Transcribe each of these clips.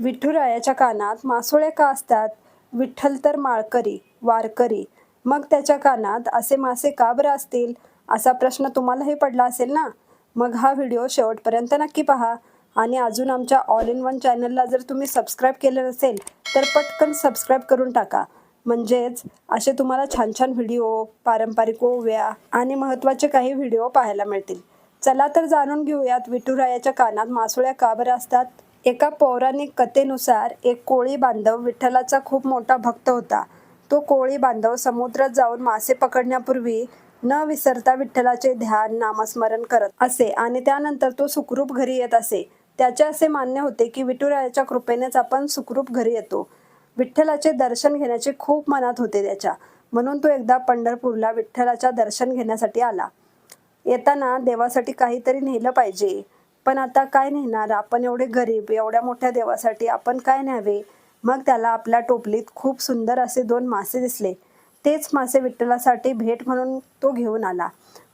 विठुरायाच्या कानात मासोळ्या का असतात? विठ्ठल तर माळकरी वारकरी. मग त्याच्या कानात असे मासे का बरं असतील? असा प्रश्न तुम्हालाही पडला असेल ना? मग हा व्हिडिओ शेवटपर्यंत नक्की पहा. आणि अजून आमच्या ऑल इन वन चॅनलला जर तुम्ही सबस्क्राईब केलं नसेल तर पटकन सबस्क्राईब करून टाका. म्हणजेच असे तुम्हाला छान छान व्हिडिओ पारंपरिक ओव्या आणि महत्त्वाचे काही व्हिडिओ पाहायला मिळतील. चला तर जाणून घेऊयात विठुरायाच्या कानात मासोळ्या का बरं असतात? एका पौराणिक कथेनुसार एक कोळी बांधव विठ्ठलाचा खूप मोठा भक्त होता. तो कोळी बांधव समुद्रात जाऊन मासे पकडण्यापूर्वी न विसरता विठ्ठलाचे ध्यान नामस्मरण करत असे आणि त्यानंतर तो सुखरूप घरी येत असे. त्याचे असे मान्य होते की विठुरायाच्या कृपेनेच आपण सुखरूप घरी येतो. विठ्ठलाचे दर्शन घेण्याचे खूप मनात होते त्याच्या. म्हणून तो एकदा पंढरपूरला विठ्ठलाच्या दर्शन घेण्यासाठी आला. येताना देवासाठी काहीतरी नेलं पाहिजे. पण आता काय नेणार? आपण एवढे गरीब एवढ्या मोठ्या देवासाठी आपण काय न्यावे? मग त्याला आपल्या टोपलीत खूप सुंदर असे दोन मासे दिसले. तेच मासे विठ्ठलासाठी भेट म्हणून तो घेऊन आला.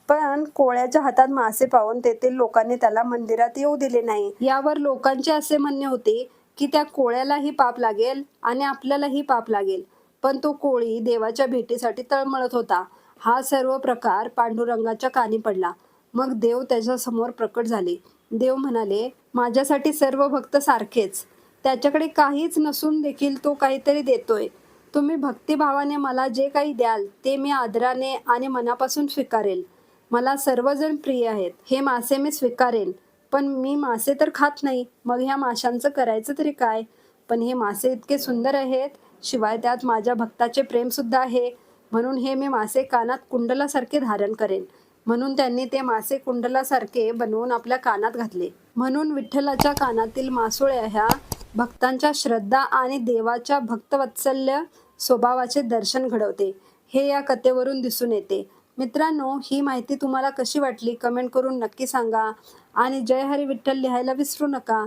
पण कोळ्याच्या हातात मासे पाहून तेथील लोकांनी त्याला मंदिरात येऊ दिले नाही. यावर लोकांचे असे म्हणणे होते की त्या कोळ्यालाही पाप लागेल आणि आपल्यालाही पाप लागेल. पण तो कोळी देवाच्या भेटीसाठी तळमळत होता. हा सर्व प्रकार पांडुरंगाच्या कानी पडला. मग देव त्याच्यासमोर प्रकट झाले. देव म्हणाले माझ्यासाठी सर्व भक्त सारखेच. त्याच्याकडे काहीच नसून देखील तो काहीतरी देतोय. तुम्ही भक्तिभावाने मला जे काही द्याल ते मी आदराने आणि मनापासून स्वीकारेल. मला सर्वजण प्रिय आहेत. हे मासे मी स्वीकारेन. पण मी मासे तर खात नाही. मग ह्या माशांचं करायचं तरी काय? पण हे मासे इतके सुंदर आहेत. शिवाय त्यात माझ्या भक्ताचे प्रेमसुद्धा आहे. म्हणून हे मी मासे कानात कुंडलासारखे धारण करेन. म्हणून त्यांनी ते मासे कुंडलासारखे बनवून आपल्या कानात घातले. म्हणून विठ्ठलाच्या कानातील मासोळ्या ह्या भक्तांच्या श्रद्धा आणि देवाच्या भक्तवत्सल्य स्वभावाचे दर्शन घडवते. हे या कथेवरून दिसून येते. मित्रांनो ही माहिती तुम्हाला कशी वाटली? कमेंट करून नक्की सांगा. आणि जय हरी विठ्ठल लिहायला विसरू नका.